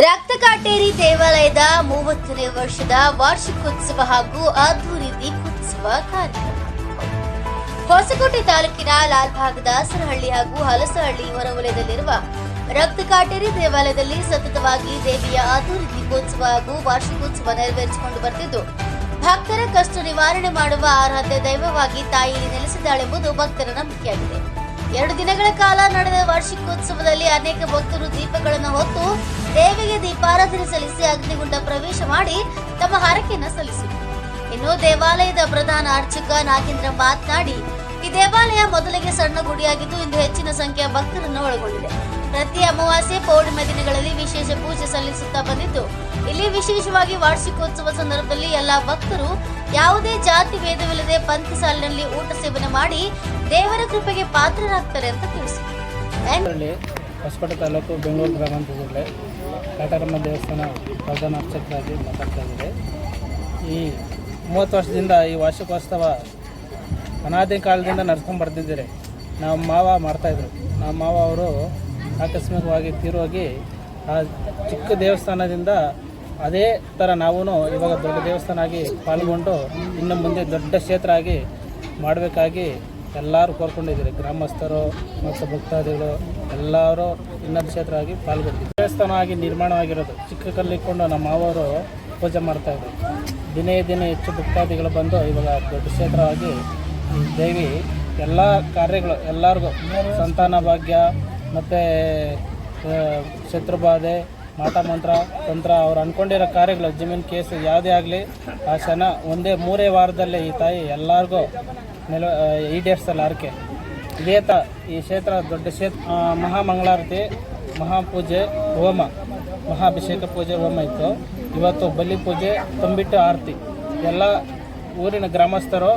ರಕ್ತಕಾಟೇರಿ ದೇವಾಲಯದ ಮೂವತ್ತನೇ ವರ್ಷದ ವಾರ್ಷಿಕೋತ್ಸವ ಹಾಗೂ ಅದ್ದೂರಿ ದೀಪೋತ್ಸವ ಕಾರ್ಯಕ್ರಮ. ಹೊಸಕೋಟೆ ತಾಲೂಕಿನ ಲಾಲ್ಬಾಗ್ ಸರಹಳ್ಳಿ ಹಾಗೂ ಹಲಸಹಳ್ಳಿ ಹೊರವಲಯದಲ್ಲಿರುವ ರಕ್ತಕಾಟೇರಿ ದೇವಾಲಯದಲ್ಲಿ ಸತತವಾಗಿ ದೇವಿಯ ಅದ್ದೂರಿ ದೀಪೋತ್ಸವ ಹಾಗೂ ವಾರ್ಷಿಕೋತ್ಸವ ನೆರವೇರಿಸಿಕೊಂಡು ಬರ್ತಿದ್ದು, ಭಕ್ತರ ಕಷ್ಟ ನಿವಾರಣೆ ಮಾಡುವ ಆರಾಧ್ಯ ದೈವವಾಗಿ ತಾಯಿ ನೆಲೆಸಿದ್ದಾಳೆಂಬುದು ಭಕ್ತರ ನಂಬಿಕೆಯಾಗಿದೆ. ಎರಡು ದಿನಗಳ ಕಾಲ ನಡೆದ ವಾರ್ಷಿಕೋತ್ಸವದಲ್ಲಿ ಅನೇಕ ಭಕ್ತರು ದೀಪಗಳನ್ನು ಹೊತ್ತು ದೇವಿಗೆ ದೀಪಾರಾಧನೆ ಸಲ್ಲಿಸಿ ಅಗ್ನಿಗುಂಡ ಪ್ರವೇಶ ಮಾಡಿ ತಮ್ಮ ಹರಕೆಯನ್ನು ಸಲ್ಲಿಸಿದರು. ಇನ್ನು ದೇವಾಲಯದ ಪ್ರಧಾನ ಅರ್ಚಕ ನಾಗೇಂದ್ರ ಮಾತನಾಡಿ ಈ ದೇವಾಲಯ ಮೊದಲಿಗೆ ಸಣ್ಣ ಗುಡಿಯಾಗಿದ್ದು ಇಂದು ಹೆಚ್ಚಿನ ಸಂಖ್ಯೆಯ ಭಕ್ತರನ್ನು ಒಳಗೊಂಡಿದೆ. ಪ್ರತಿ ಅಮಾವಾಸ್ಯೆ ಪೌರ್ಣಿಮೆ ದಿನಗಳಲ್ಲಿ ವಿಶೇಷ ಪೂಜೆ ಸಲ್ಲಿಸುತ್ತಾ ಬಂದಿದ್ದು, ಇಲ್ಲಿ ವಿಶೇಷವಾಗಿ ವಾರ್ಷಿಕೋತ್ಸವ ಸಂದರ್ಭದಲ್ಲಿ ಎಲ್ಲಾ ಭಕ್ತರು ಯಾವುದೇ ಜಾತಿ ಭೇದವಿಲ್ಲದೆ ಪಂಥ ಸಾಲಿನಲ್ಲಿ ಊಟ ಸೇವನೆ ಮಾಡಿ ದೇವರ ಕೃಪೆಗೆ ಪಾತ್ರರಾಗ್ತಾರೆ ಅಂತ ತಿಳಿಸಿದರು ಹೊಸಕೋಟೆ ತಾಲೂಕು ಬೆಂಗಳೂರು ಗ್ರಾಮಾಂತರ ಜಿಲ್ಲೆ ಕಾಟಾರಮ್ಮ ದೇವಸ್ಥಾನ ಪ್ರಧಾನ ಅರ್ಚಕರಾಗಿ ಮಾತಾಡ್ತಾ ಇದ್ದಾರೆ. ಈ ಮೂವತ್ತು ವರ್ಷದಿಂದ ಈ ವಾರ್ಷಿಕೋತ್ಸವ ಅನಾದಿ ಕಾಲದಿಂದ ನಡ್ಸ್ಕೊಂಡು ಬರ್ತಿದ್ದೀರಿ. ನಮ್ಮ ಮಾವ ಮಾಡ್ತಾಯಿದ್ರು ನಮ್ಮ ಮಾವ ಅವರು ಆಕಸ್ಮಿಕವಾಗಿ ತೀರೋಗಿ ಆ ಚಿಕ್ಕ ದೇವಸ್ಥಾನದಿಂದ ಅದೇ ಥರ ನಾವೂ ಇವಾಗ ದೊಡ್ಡ ದೇವಸ್ಥಾನ ಆಗಿ ಪಾಲ್ಗೊಂಡು ಇನ್ನು ಮುಂದೆ ದೊಡ್ಡ ಕ್ಷೇತ್ರ ಆಗಿ ಮಾಡಬೇಕಾಗಿ ಎಲ್ಲರೂ ಕೋರ್ಕೊಂಡಿದ್ದೀರಿ. ಗ್ರಾಮಸ್ಥರು ಮತ್ತು ಭಕ್ತಾದಿಗಳು ಎಲ್ಲರೂ ಇನ್ನೊಂದು ಕ್ಷೇತ್ರ ಆಗಿ ಪಾಲ್ಗೊಂಡಿದ್ದೀವಿ ದೇವಸ್ಥಾನ ಆಗಿ ನಿರ್ಮಾಣವಾಗಿರೋದು. ಚಿಕ್ಕ ಕಲ್ಲಿಕೊಂಡು ನಮ್ಮ ಮಾವರು ಪೂಜೆ ಮಾಡ್ತಾಯಿದ್ರು ದಿನೇ ದಿನೇ ಹೆಚ್ಚು ಭಕ್ತಾದಿಗಳು ಬಂದು ಇವಾಗ ದೊಡ್ಡ ಕ್ಷೇತ್ರವಾಗಿ ದೇವಿ ಎಲ್ಲ ಕಾರ್ಯಗಳು, ಎಲ್ಲರಿಗೂ. ಸಂತಾನ ಭಾಗ್ಯ, ಮತ್ತು ಶತ್ರುಬಾಧೆ ಮಾಟ ಮಂತ್ರ, ತಂತ್ರ, ಅವ್ರು ಅಂದ್ಕೊಂಡಿರೋ ಕಾರ್ಯಗಳು, ಜಮೀನು ಕೇಸ್ ಯಾವುದೇ ಆಗಲಿ, ಆ ಕ್ಷಣ ಒಂದೇ ಮೂರೇ ವಾರದಲ್ಲೇ ಈ ತಾಯಿ ಎಲ್ಲರಿಗೂ ನೆಲ ಈಡೇರಿಸಲ್ಲ ಹರಕೆ ಇದೇ ತ, ಈ ಕ್ಷೇತ್ರ ದೊಡ್ಡ ಕ್ಷೇತ್ರ ಮಹಾಮಂಗಳಾರತಿ, ಮಹಾಪೂಜೆ, ಹೋಮ. ಮಹಾಭಿಷೇಕ ಪೂಜೆ, ಹೋಮ ಇತ್ತು. ಇವತ್ತು ಬಲಿ ಪೂಜೆ, ತಂಬಿಟ್ಟು ಆರತಿ. ಎಲ್ಲ ಊರಿನ ಗ್ರಾಮಸ್ಥರು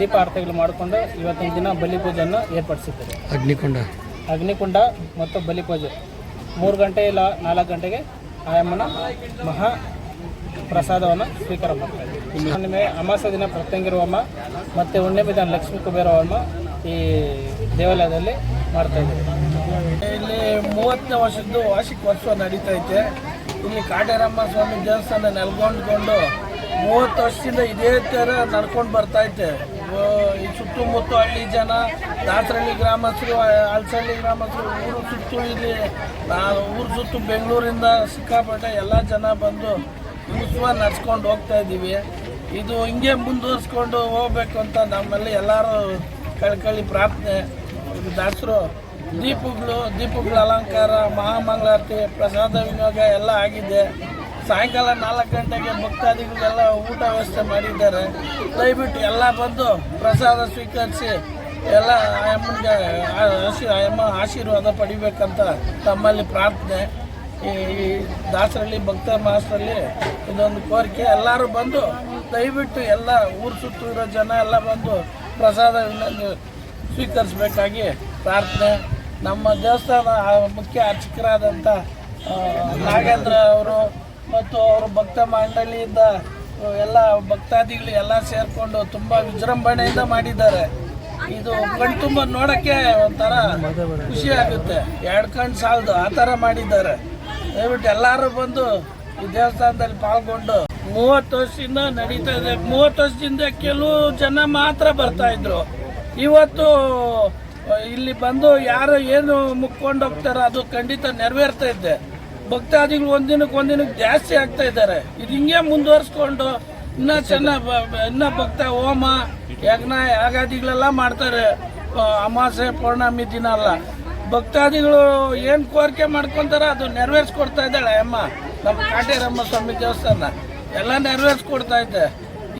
ದೀಪ ಆರತಿಗಳು ಮಾಡಿಕೊಂಡು ಇವತ್ತಿನ ದಿನ ಬಲಿ ಪೂಜೆಯನ್ನು ಏರ್ಪಡಿಸಿದ್ದಾರೆ. ಅಗ್ನಿಕುಂಡ. ಅಗ್ನಿಕುಂಡ ಮತ್ತು ಬಲಿಪೂಜೆ ಮೂರು ಗಂಟೆ ಇಲ್ಲ ನಾಲ್ಕು ಗಂಟೆಗೆ ಆಯಮ್ಮನ ಮಹಾ ಪ್ರಸಾದವನ್ನು ಸ್ವೀಕಾರ ಮಾಡ್ತಾರೆ. ಹುಣ್ಣಿಮೆ ಅಮಾಸ ದಿನ ಪ್ರತ್ಯಂಗಿರುವಮ್ಮ ಮತ್ತು ಹುಣ್ಣಿಮೆ ದಿನ ಲಕ್ಷ್ಮೀ ಕುಬೇರವಮ್ಮ ಈ ದೇವಾಲಯದಲ್ಲಿ ಮಾಡ್ತಾ ಇದ್ದೀವಿ ಇಲ್ಲಿ ಮೂವತ್ತನೇ ವರ್ಷದ್ದು ವಾರ್ಷಿಕ ನಡೀತಾ ಐತೆ ಇಲ್ಲಿ ಕಾಟೇರಮ್ಮ ಸ್ವಾಮಿ ದೇವಸ್ಥಾನ ನೆಲ್ಕೊಂಡ್ಕೊಂಡು ಮೂವತ್ತು ವರ್ಷದಿಂದ ಇದೇ ಥರ ನಡ್ಕೊಂಡು ಬರ್ತಾ ಐತೆ ಈ ಸುತ್ತಮುತ್ತ ಹಳ್ಳಿ ಜನ, ದಾಸರಳ್ಳಿ ಗ್ರಾಮಸ್ಥರು, ಅಲ್ಸಳ್ಳಿ ಗ್ರಾಮಸ್ಥರು, ಊರು ಸುತ್ತು ಇಲ್ಲಿ ಊರು ಸುತ್ತು ಬೆಂಗಳೂರಿಂದ ಸಿಕ್ಕಾಪಟ್ಟೆ ಎಲ್ಲ ಜನ ಬಂದು ಉತ್ಸವ ನಡ್ಸ್ಕೊಂಡು ಹೋಗ್ತಾ ಇದ್ದೀವಿ. ಇದು ಹಿಂಗೆ ಮುಂದುವರಿಸ್ಕೊಂಡು ಹೋಗ್ಬೇಕು ಅಂತ ನಮ್ಮಲ್ಲಿ ಎಲ್ಲರೂ ಕಳ್ಕಳಿ ಪ್ರಾರ್ಥನೆ. ದಾಸರು, ದೀಪಗಳು, ದೀಪಗಳ ಅಲಂಕಾರ, ಮಹಾಮಂಗಳಾರತಿ, ಪ್ರಸಾದ ವಿನಿಯೋಗ ಎಲ್ಲ ಆಗಿದೆ. ಸಾಯಂಕಾಲ ನಾಲ್ಕು ಗಂಟೆಗೆ ಭಕ್ತಾದಿಗಳೆಲ್ಲ ಊಟ ವ್ಯವಸ್ಥೆ ಮಾಡಿದ್ದಾರೆ. ದಯವಿಟ್ಟು ಎಲ್ಲ ಬಂದು ಪ್ರಸಾದ ಸ್ವೀಕರಿಸಿ ಎಲ್ಲ ಅಮ್ಮನಿಗೆ ಆಶೀ, ಅಮ್ಮ ಆಶೀರ್ವಾದ ಪಡಿಬೇಕಂತ ತಮ್ಮಲ್ಲಿ ಪ್ರಾರ್ಥನೆ. ಈ ದಾಸರಳ್ಳಿ ಭಕ್ತ ಮಾಸದಲ್ಲಿ ಇದೊಂದು ಕೋರಿಕೆ. ಎಲ್ಲರೂ ಬಂದು ದಯವಿಟ್ಟು ಎಲ್ಲ ಊರು ಸುತ್ತು ಇರೋ ಜನ ಎಲ್ಲ ಬಂದು ಪ್ರಸಾದ ಸ್ವೀಕರಿಸಬೇಕಾಗಿ ಪ್ರಾರ್ಥನೆ. ನಮ್ಮ ದೇವಸ್ಥಾನ ಮುಖ್ಯ ಅರ್ಚಕರಾದಂಥ ನಾಗೇಂದ್ರ ಅವರು ಮತ್ತು ಅವರು ಭಕ್ತ ಮಂಡಳಿಯಿಂದ ಎಲ್ಲ ಭಕ್ತಾದಿಗಳು ಎಲ್ಲ ಸೇರಿಕೊಂಡು ತುಂಬ ವಿಜೃಂಭಣೆಯಿಂದ ಮಾಡಿದ್ದಾರೆ. ಇದು ಕಣ್ ತುಂಬ ನೋಡೋಕ್ಕೆ ಒಂಥರ ಖುಷಿ ಆಗುತ್ತೆ. ಎರಡು ಕಣ್ಣು ಸಾಲದು ಆ ಥರ ಮಾಡಿದ್ದಾರೆ. ದಯವಿಟ್ಟು ಎಲ್ಲರೂ ಬಂದು ಈ ದೇವಸ್ಥಾನದಲ್ಲಿ ಪಾಲ್ಗೊಂಡು ಮೂವತ್ತು ವರ್ಷದಿಂದ ನಡೀತಾ ಇದೆ. ಮೂವತ್ತು ವರ್ಷದಿಂದ ಕೆಲವು ಜನ ಮಾತ್ರ ಬರ್ತಾ ಇದ್ರು. ಇವತ್ತು ಇಲ್ಲಿ ಬಂದು ಯಾರು ಏನು ಮುಕ್ಕೊಂಡು ಹೋಗ್ತಾರೋ ಅದು ಖಂಡಿತ ನೆರವೇರ್ತಾ ಇದೆ. ಭಕ್ತಾದಿಗಳು ಒಂದಿನಕ್ಕೆ ಒಂದಿನಕ್ಕೆ ಜಾಸ್ತಿ ಆಗ್ತಾ ಇದ್ದಾರೆ. ಇದು ಹಿಂಗೆ ಮುಂದುವರ್ಸ್ಕೊಂಡು ಇನ್ನ ಚೆನ್ನಾಗಿ ಇನ್ನ ಭಕ್ತ ಹೋಮ, ಯಜ್ಞ, ಯಾಗಾದಿಗಳೆಲ್ಲ ಮಾಡ್ತಾರೆ. ಅಮಾಸೆ, ಪೌರ್ಣಮಿ ದಿನ ಅಲ್ಲ. ಭಕ್ತಾದಿಗಳು ಏನು ಕೋರಿಕೆ ಮಾಡ್ಕೊಂತಾರ ಅದು ನೆರವೇರಿಸ್ಕೊಡ್ತಾ ಇದ್ದಾಳೆ ಅಮ್ಮ. ನಮ್ಮ ಕಾಟೇರಮ್ಮ ಸ್ವಾಮಿ ದೇವಸ್ಥಾನ. ಎಲ್ಲ ನೆರವೇರಿಸ್ಕೊಡ್ತಾ ಇದ್ದೆ.